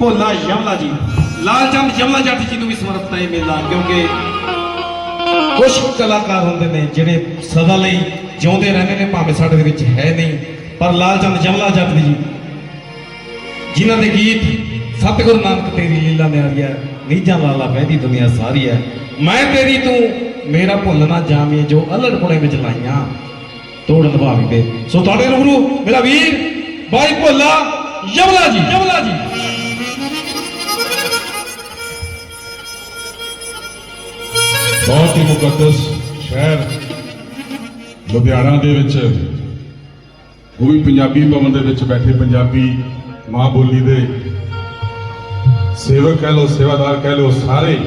ਭੋਲਾ ਯਮਲਾ ਜੀ। ਲਾਲ ਚੰਦ ਯਮਲਾ ਜੱਟ ਜੀ ਨੂੰ ਵੀ ਸਮਰਪਿਤ ਹੈ ਇਹ ਮੇਲਾ, ਕਿਉਂਕਿ ਕੁਝ ਕਲਾਕਾਰ ਹੁੰਦੇ ਨੇ ਜਿਹੜੇ ਸਦਾ ਲਈ ਜਿਉਂਦੇ ਰਹਿੰਦੇ ਨੇ, ਭਾਵੇਂ ਸਾਡੇ ਦੇ ਵਿੱਚ ਹੈ ਨਹੀਂ, ਪਰ ਲਾਲ ਚੰਦ ਯਮਲਾ ਜੱਟ ਜੀ, ਜਿਨ੍ਹਾਂ ਦੇ ਗੀਤ ਸਤਿਗੁਰੂ ਨਾਨਕ ਤੇਰੀ ਲੀਲਾ ਨਿਆਰੀਆ ਨੀਜਾਂ ਲਾਲਾ ਬਹਿਦੀ ਦੁਨੀਆ ਸਾਰੀ ਹੈ। ਮੈਂ ਤੇਰੀ ਤੂੰ, ਮੇਰਾ ਭੁੱਲ ਨਾ ਜਾਵੇਂ, ਜੋ ਅਲੜ ਪੁਣੇ ਵਿੱਚ ਲਾਈਆਂ, ਤੋੜ ਨਿਭਾਵੀ ਦੇ ਸੋ ਤੁਹਾਡੇ ਰੂਬਰੂ ਮੇਰਾ ਵੀਰ, ਬਾਈ ਭੋਲਾ ਯਮਲਾ ਜੀ। ਯਮਲਾ ਜੀ। ਬਹੁਤ ਹੀ ਮੁਕੱਦਸ ਸ਼ਹਿਰ ਲੁਧਿਆਣਾ ਦੇ ਵਿੱਚ। ਉਹ ਵੀ ਪੰਜਾਬੀ ਭਵਨ ਦੇ ਵਿੱਚ ਬੈਠੇ ਪੰਜਾਬੀ ਮਾਂ ਬੋਲੀ ਦੇ ਸੇਵਕ ਕਹਿ ਲੋ ਸੇਵਾਦਾਰ ਕਹਿ ਲੋ ਸਾਰੇ।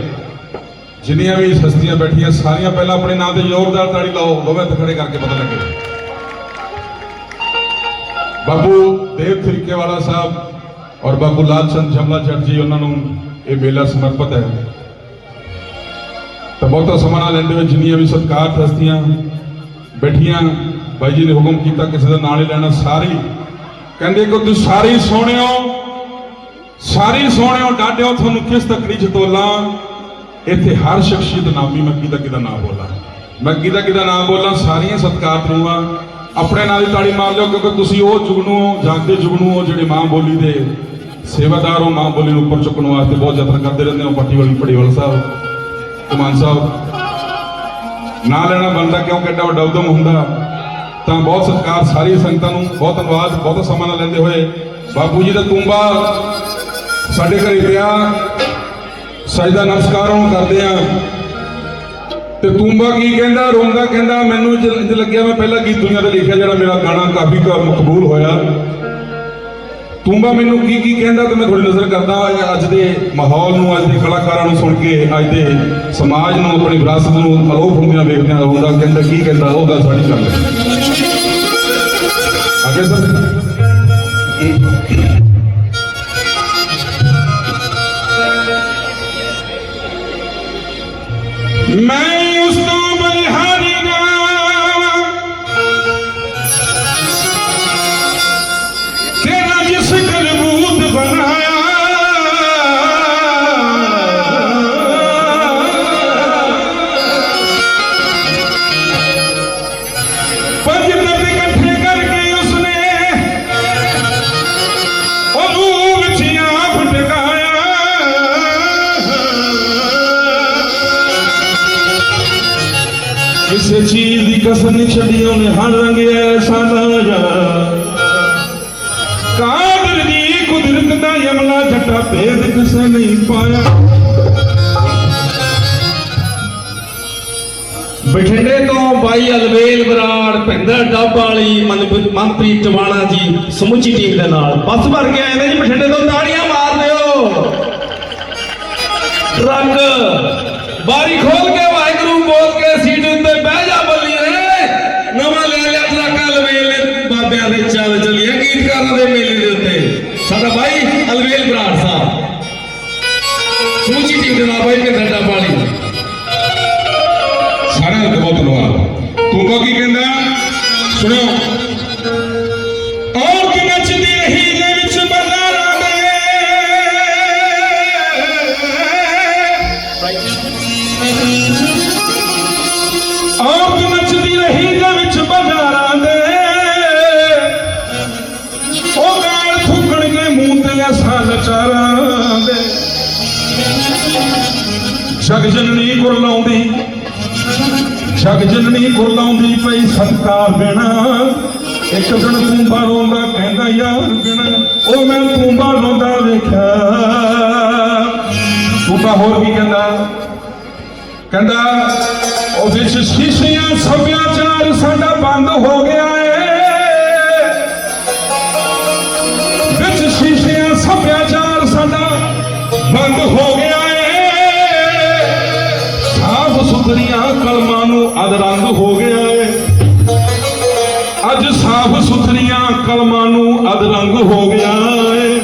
ਜਿੰਨੀਆਂ ਵੀ ਹਸਤੀਆਂ ਬੈਠੀਆਂ, ਸਾਰੀਆਂ ਪਹਿਲਾਂ ਆਪਣੇ ਨਾਂ ਤੇ ਜ਼ੋਰਦਾਰ ਤਾੜੀ ਲਾਓ, ਦੋਵੇਂ ਹੱਥ ਖੜੇ ਕਰਕੇ ਪਤਾ ਲੱਗੇ। ਬਾਬੂ ਦੇਵ ਤਰੀਕੇ ਵਾਲਾ ਸਾਹਿਬ ਔਰ ਬਾਬੂ ਲਾਲ ਚੰਦ ਜਮਲਾ ਜੱਟ ਜੀ ਉਹਨਾਂ ਨੂੰ ਇਹ ਮੇਲਾ ਸਮਰਪਿਤ ਹੈ। ਤਾਂ ਬਹੁਤਾ ਸਮਾਂ ਨਾ ਲੈਂਦੇ ਹੋਏ ਜਿੰਨੀਆਂ ਵੀ ਸਤਿਕਾਰ ਹਸਤੀਆਂ ਬੈਠੀਆਂ ਬਾਈ ਜੀ ਨੇ ਹੁਕਮ ਕੀਤਾ ਕਿਸੇ ਦਾ ਨਾਂ ਨਹੀਂ ਲੈਣਾ, ਸਾਰੀ ਕਹਿੰਦੇ ਕਿ ਤੁਸੀਂ ਸਾਰੀ ਸੋਹਣਿਓ ਸਾਰੀ ਸੋਹਣਿਓ, ਡਾਢਿਓ, ਤੁਹਾਨੂੰ ਕਿਸ ਤਕਰੀ ਚ ਤੋਲਾਂ? ਇੱਥੇ ਹਰ ਸ਼ਖਸੀਅਤ ਨਾਮੀ ਮੈਂ ਕਿਹਦਾ ਕਿਹਦਾ ਨਾਮ ਬੋਲਾਂ? ਮੈਂ ਕਿਹਦਾ ਕਿਹਦਾ ਨਾਮ ਬੋਲਾਂ? ਸਾਰੀਆਂ ਸਤਿਕਾਰ ਕਰੂੰਗਾ। ਆਪਣੇ ਨਾਲ ਹੀ ਤਾੜੀ ਮਾਰ ਲਿਓ, ਕਿਉਂਕਿ ਤੁਸੀਂ ਉਹ ਜੁਗਨੂ ਹੋ ਜਾਗਦੇ ਜੁਗਨੂ ਹੋ ਜਿਹੜੇ ਮਾਂ ਬੋਲੀ ਦੇ ਸੇਵਾਦਾਰ ਹੋ, ਮਾਂ ਬੋਲੀ ਨੂੰ ਉੱਪਰ ਚੁੱਕਣ ਵਾਸਤੇ ਬਹੁਤ ਯਤਨ ਕਰਦੇ ਰਹਿੰਦੇ ਹੋ, ਪੱਟੀ ਵਾਲੀ ਪੜੀਵਾਲ ਸਾਹਿਬ। ਮਾਨ ਸਾਹਿਬ, ਨਾ ਲੈਣਾ ਬਣਦਾ ਕਿਉਂਕਿ ਐਡਾ ਵੱਡਾ ਉਦਮ ਹੁੰਦਾ? ਤਾਂ ਬਹੁਤ ਸਤਿਕਾਰ ਸਾਰੀ ਸੰਗਤਾਂ ਨੂੰ ਬਹੁਤ ਧੰਨਵਾਦ, ਬਹੁਤ ਸਮਾਂ ਨਾਲ ਲੈਂਦੇ ਹੋਏ। ਬਾਪੂ ਜੀ ਦਾ ਤੂੰਬਾ ਸਾਡੇ ਘਰੇ ਪਿਆ। ਸਜਦਾ ਨਮਸਕਾਰ ਉਹਨੂੰ ਕਰਦੇ ਆ ਤੇ ਤੂੰਬਾ ਕੀ ਕਹਿੰਦਾ, ਰੋਂਦਾ ਕਹਿੰਦਾ, ਮੈਨੂੰ ਇੰਜ ਲੱਗਿਆ ਮੈਂ ਪਹਿਲਾ ਗੀਤ ਦੁਨੀਆ ਤੇ ਲਿਖਿਆ ਜਿਹੜਾ ਮੇਰਾ ਗਾਣਾ ਕਾਫੀ ਮਕਬੂਲ ਹੋਇਆ। ਤੂੰਬਾ ਮੈਨੂੰ ਕੀ ਕੀ ਕਹਿੰਦਾ ਤੇ ਮੈਂ ਤੁਹਾਡੀ ਨਜ਼ਰ ਕਰਦਾ ਇਹ ਅੱਜ ਦੇ ਮਾਹੌਲ ਨੂੰ, ਅੱਜ ਦੇ ਕਲਾਕਾਰਾਂ ਨੂੰ ਸੁਣ ਕੇ, ਅੱਜ ਦੇ ਸਮਾਜ ਨੂੰ, ਆਪਣੀ ਵਿਰਾਸਤ ਨੂੰ ਅਲੋਪ ਹੁੰਦਿਆਂ ਵੇਖਦਿਆਂ ਰੋਂਦਾ ਕਹਿੰਦਾ ਕੀ ਕਹਿੰਦਾ, ਉਹ ਗੱਲ ਸਾਡੀ ਗੱਲ ਰਹੀ ਅੱਗੇ ਸਰ। ਕਿਸੇ ਦੀ ਕਸਰ ਨਹੀਂ ਛੱਡੀ ਉਹਨੇ, ਹਰ ਰੰਗ ਐਸਾ ਲਾਇਆ ਕਾਦਰ ਦੀ ਕੁਦਰਤ ਦਾ ਯਮਲਾ ਜੱਟਾ ਭੇਦ ਕਿਸੇ ਨਹੀਂ ਪਾਇਆ। ਬਠਿੰਡੇ ਤੋਂ ਬਾਈ ਅਲਵੇਲ ਬਰਾੜ, ਭਿੰਦਰ ਡੱਬ ਵਾਲੀ ਮੰਤਰੀ ਮਨਪ੍ਰੀਤ ਟਵਾਣਾ ਜੀ, ਸਮੁੱਚੀ ਟੀਮ ਦੇ ਨਾਲ। ਬੱਸ ਭਰ ਕੇ ਆਏ ਨੇ ਜੀ ਬਠਿੰਡੇ ਤੋਂ, ਤਾੜੀਆਂ ਮਾਰ ਦਿਓ। ਟਰੱਕ ਬਾਰੀ ਖੋਲ ਕੇ ਵਾਹਿਗੁਰੂ ਬੋਲ ਸਮੁੱਚੀ ਟੀਮ ਦੇ ਨਾਲ ਬਾਈ ਸਾਰਿਆਂ ਦਾ ਬਹੁਤ ਧੰਨਵਾਦ। ਤੂੰ ਕੀ ਕਹਿੰਦਾ? ਸੁਣਿਓ। ਜਗ ਜਨਨੀ ਗੁਰ ਲਾਉਂਦੀ ਜਗ ਜਨਨੀ ਗੁਰ ਲਾਉਂਦੀ ਪਈ ਸਤਕਾਰ ਦੇਣਾ। ਇੱਕ ਦਿਨ ਤੂੰਬਾ ਰੋਂਦਾ ਕਹਿੰਦਾ, ਯਾਰ ਬਿਨਾ ਉਹ ਮੈਂ ਤੂੰਬਾ ਰੋਂਦਾ ਵੇਖਿਆ। ਤੂੰਬਾ ਹੋਰ ਵੀ ਕਹਿੰਦਾ ਕਹਿੰਦਾ, ਉਹ ਵਿੱਚ ਸ਼ੀਸ਼ੀਆਂ ਸਭਿਆਚਾਰ ਸਾਡਾ ਬੰਦ ਹੋ ਗਿਆ। ਕਲਮਾਂ ਨੂੰ ਅਦਰੰਗ ਹੋ ਗਿਆ ਏ। ਅੱਜ ਸਾਫ਼ ਸੁਥਰੀਆਂ ਕਲਮਾਂ ਨੂੰ ਅਦਰੰਗ ਹੋ ਗਿਆ ਏ।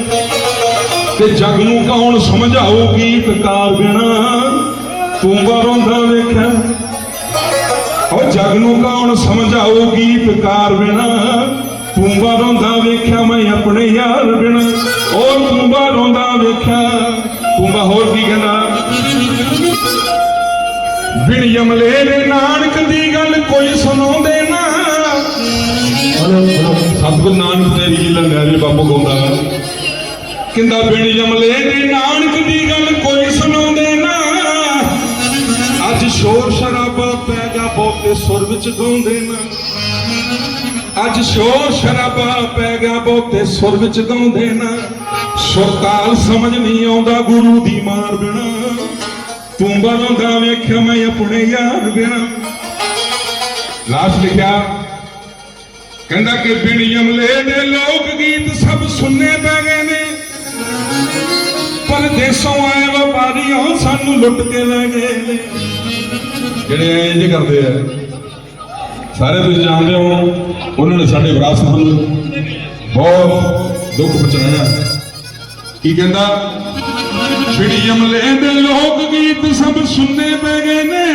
ਤੇ ਜਗ ਨੂੰ ਕੌਣ ਸਮਝਾਊ ਗੀਤਕਾਰ ਬਿਨਾ? ਤੂੰ ਰੋਂਦਾ ਵੇਖਿਆ। ਉਹ ਜਗ ਨੂੰ ਕੌਣ ਸਮਝਾਊ ਗੀਤਕਾਰ ਬਿਨਾ? ਤੂੰ ਰੋਂਦਾ ਵੇਖਿਆ ਮੈਂ ਆਪਣੇ ਯਾਰ ਬਿਨਾ। ਉਹ ਤੂੰ ਰੋਂਦਾ ਵੇਖਿਆ। ਤੂੰਬਾ ਹੋਰ ਕੀ ਕਹਿੰਦਾ? ਬਿਨ ਯਮਲੇ ਦੇ ਨਾਨਕ ਦੀ ਗੱਲ ਕੋਈ ਸੁਣਾਉਂਦੇ ਨਾ। ਸਤਿਗੁਰ ਨਾਨਕ ਦੇ ਜੀ ਲੰਗਾ ਜੀ ਬਾਬੂ ਗੋਂਦਾ ਬਿਨ ਯਮਲੇ ਦੇ ਨਾਨਕ ਦੀ ਗੱਲ ਕੋਈ ਸੁਣਾਉਂਦੇ ਨਾ। ਅੱਜ ਸ਼ੋਰ ਸ਼ਰਾਬਾ ਪੈ ਗਿਆ, ਬਹੁਤੇ ਸੁਰ ਵਿੱਚ ਗਾਉਂਦੇ ਨਾ। ਅੱਜ ਸ਼ੋਰ ਸ਼ਰਾਬਾ ਪੈ ਗਿਆ, ਬਹੁਤੇ ਸੁਰ ਵਿੱਚ ਗਾਉਂਦੇ ਨਾ। ਸੁਰਤਾਲ ਸਮਝ ਨਹੀਂ ਆਉਂਦਾ ਗੁਰੂ ਦੀ ਮਾਰ ਬਿਨਾ। ਤੂੰ ਬਲਾਉਂਦਾ ਵੇਖਿਆ ਮੈਂ ਆਪਣੇ ਯਾਰ ਬਿਨਾ। ਲਾਸਟ ਲਿਖਿਆ, ਕਹਿੰਦਾ ਕਿ ਬਿਨ ਯਮਲੇ ਦੇ ਲੋਕ ਗੀਤ ਸਭ ਸੁਣਨੇ ਪੈ ਗਏ ਨੇ। ਪਰਦੇਸੋਂ ਆਏ ਵਪਾਰੀਆਂ ਸਾਨੂੰ ਲੁੱਟ ਕੇ ਲੈ ਗਏ ਨੇ। ਜਿਹੜੇ ਐਂ ਕਰਦੇ ਆ, ਸਾਰੇ ਤੁਸੀਂ ਜਾਣਦੇ ਹੋ, ਉਹਨਾਂ ਨੇ ਸਾਡੇ ਵਿਰਾਸਤ ਨੂੰ ਬਹੁਤ ਦੁੱਖ ਪਹੁੰਚਾਇਆ। ਕੀ ਕਹਿੰਦਾ? ਬਿੜੀ ਯਮਲੇ ਦੇ ਲੋਕ ਗੀਤ ਸਭ ਸੁਣਨੇ ਪੈ ਗਏ ਨੇ।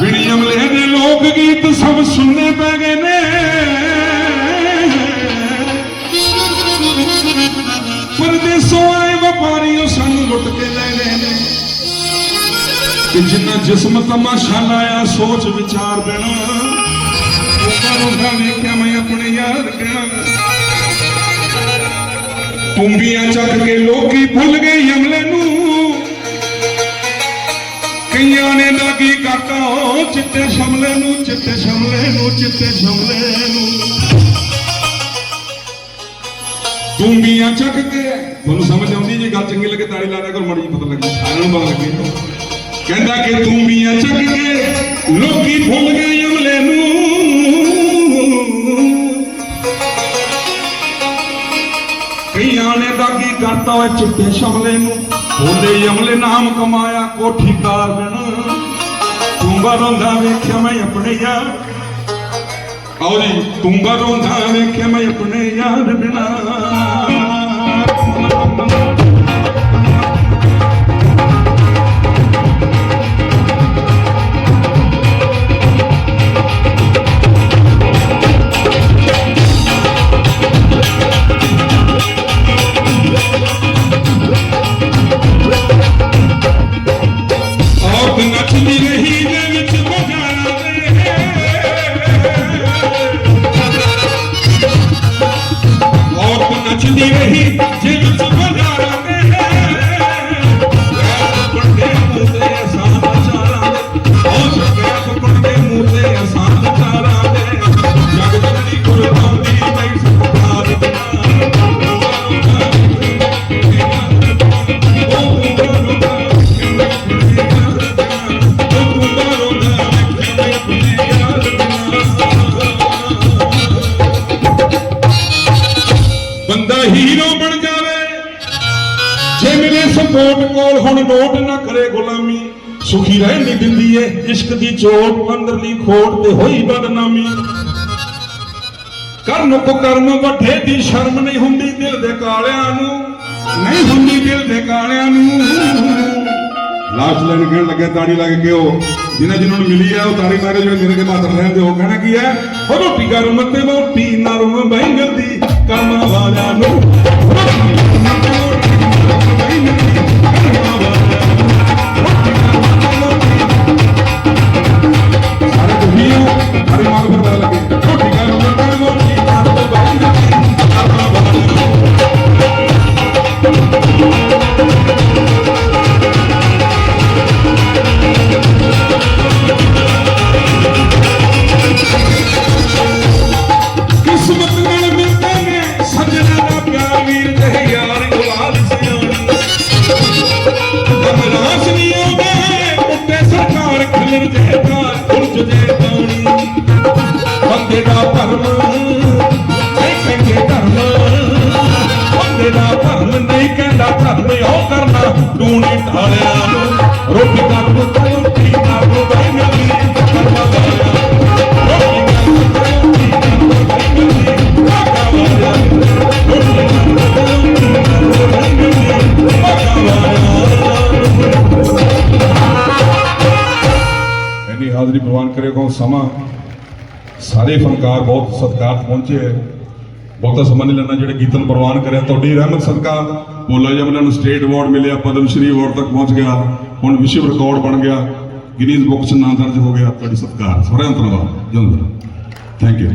ਬਿੜੀ ਅਮਲੇ ਦੇ ਲੋਕ ਗੀਤ ਸਭ ਸੁਣਨੇ ਪੈ ਗਏ ਨੇ। ਪਰਦੇਸੋਂ ਆਏ ਵਪਾਰੀਓ ਸਾਨੂੰ ਲੁੱਟ ਕੇ ਲੈ ਗਏ ਨੇ। ਕਿ ਜਿੰਨਾ ਜਿਸਮ ਤਮਾਸ਼ਾ ਲਾਇਆ ਸੋਚ ਵਿਚਾਰ ਬਿਨਾ ਉਹਨਾਂ ਨੂੰ ਵੇਖਿਆ, ਮੈਂ ਆਪਣੇ ਯਾਰ ਬਿਨਾ ਤੁੰਬੀਆਂ ਚੱਕ ਕੇ ਲੋਕੀ ਭੁੱਲ ਗਏ ਯਮਲੇ ਨੂੰ। ਕਈਆਂ ਨੇ ਲਾਗੀ ਕਾਕਾ ਉਹ ਚਿੱਟੇ ਸ਼ਮਲੇ ਨੂੰ, ਚਿੱਟੇ ਸ਼ਮਲੇ ਨੂੰ, ਚਿੱਟੇ ਸ਼ਮਲੇ ਨੂੰ। ਤੁੰਬੀਆਂ ਚੱਕ ਕੇ, ਤੁਹਾਨੂੰ ਸਮਝ ਆਉਂਦੀ ਜੇ ਗੱਲ ਚੰਗੀ ਲੱਗੇ ਤਾੜੀ ਲਾ ਦਿਆ ਕਰੋ, ਮੜੀ ਪਤਾ ਲੱਗੇ, ਸਾਰਿਆਂ ਨੂੰ ਪਤਾ ਲੱਗੇ। ਕਹਿੰਦਾ ਕਿ ਤੁੰਬੀਆਂ ਚੱਕ ਕੇ ਲੋਕੀ ਭੁੱਲ ਗਏ ਯਮਲੇ ਨੂੰ। ਕਈਆਂ ਨੇ ਦਾਗੀ ਕਰਤਾ ਓਏ ਚਿੱਟੇ ਸ਼ਮਲੇ ਨੂੰ। ਉਹਦੇ ਯਮਲੇ ਨਾਮ ਕਮਾਇਆ ਕੋਠੀ ਕਾਰ ਤੁੰਬਾ ਰੋਂਦਾ ਵੇਖਿਆ ਮੈਂ ਆਪਣੇ ਯਾਰ। ਆਓ ਜੀ, ਤੁੰਬਾ ਰੋਂਦਾ ਵੇਖਿਆ ਮੈਂ ਆਪਣੇ ਯਾਰ ਬਿਨਾ। ਜੇ ਮੇਰੇ ਸਪੋਰਟ ਕੋਲ ਹੁਣ ਨੋਟ ਨਾ ਕਰੇ ਗੁਲਾਮੀ, ਸੁਖੀ ਰਹਿ ਨਹੀਂ ਦਿੰਦੀ ਏ ਇਸ਼ਕ ਦੀ ਚੋਟ ਅੰਦਰਲੀ ਖੋਟ ਤੇ ਹੋਈ ਬਦਨਾਮੀ। ਕਰਨ ਕੋ ਕਰਮ ਵੱਡੇ ਦੀ ਸ਼ਰਮ ਨਹੀਂ ਹੁੰਦੀ ਦਿਲ ਦੇ ਕਾਲਿਆਂ ਨੂੰ, ਨਹੀਂ ਹੁੰਦੀ ਦਿਲ ਦੇ ਕਾਲਿਆਂ ਨੂੰ। ਲਾਸਟ ਲਾਈਨ ਕਹਿਣ ਲੱਗਿਆ ਤਾੜੀ ਲੱਗ ਕੇ ਉਹ ਜਿਨ੍ਹਾਂ ਜਿਨ੍ਹਾਂ ਨੂੰ ਮਿਲੀ ਆ, ਉਹ ਤਾੜੀ ਮਾਰੇ ਜਿਹੜੇ ਮੇਰੇ ਕੇ ਮਾਤਰ ਰਹਿੰਦੇ, ਉਹ ਕਹਿਣਾ ਕੀ ਹੈ? ਉਹ ਰੋਟੀ ਕਰਮ ਤੇ ਮੋਟੀ ਨਰਮ ਬੈਂਗਲ ਦੀ ਕੰਮ ਵਾਲਿਆਂ ਨੂੰ। ਸੱਜਣਾ ਦਾ ਪਿਆਰ ਵੀਰ ਤੇ ਯਾਰ ਗੁਲਾਲ ਸਿਆਣੀ। ਹਾਜ਼ਰੀ ਪ੍ਰਵਾਨ ਕਰੇਗਾ ਸਮਾਂ ਸਾਰੇ ਫਨਕਾਰ ਬਹੁਤ ਸਤਿਕਾਰ ਪਹੁੰਚੇ ਹੈ। ਬਹੁਤਾ ਸਮਾਂ ਨਹੀਂ ਲੈਣਾ, ਜਿਹੜੇ ਗੀਤ ਨੂੰ ਪ੍ਰਵਾਨ ਕਰਿਆ, ਤੁਹਾਡੀ ਰਹਿਮਤ ਸਦਕਾ ਭੋਲਾ ਜਮਨਾ ਨੂੰ ਸਟੇਟ ਅਵਾਰਡ ਮਿਲਿਆ ਪਦਮ ਸ਼੍ਰੀ ਅਵਾਰਡ ਤੱਕ ਪਹੁੰਚ ਗਿਆ, ਹੁਣ ਵਿਸ਼ਵ ਰਿਕਾਰਡ ਬਣ ਗਿਆ ਗਿਨੀਜ਼ ਬੁੱਕ 'ਚ ਨਾਂ ਦਰਜ ਹੋ ਗਿਆ, ਤੁਹਾਡੀ ਸਤਿਕਾਰ। ਸਾਰਿਆਂ ਦਾ ਧੰਨਵਾਦ। ਜੰਦਰ ਥੈਂਕ ਯੂ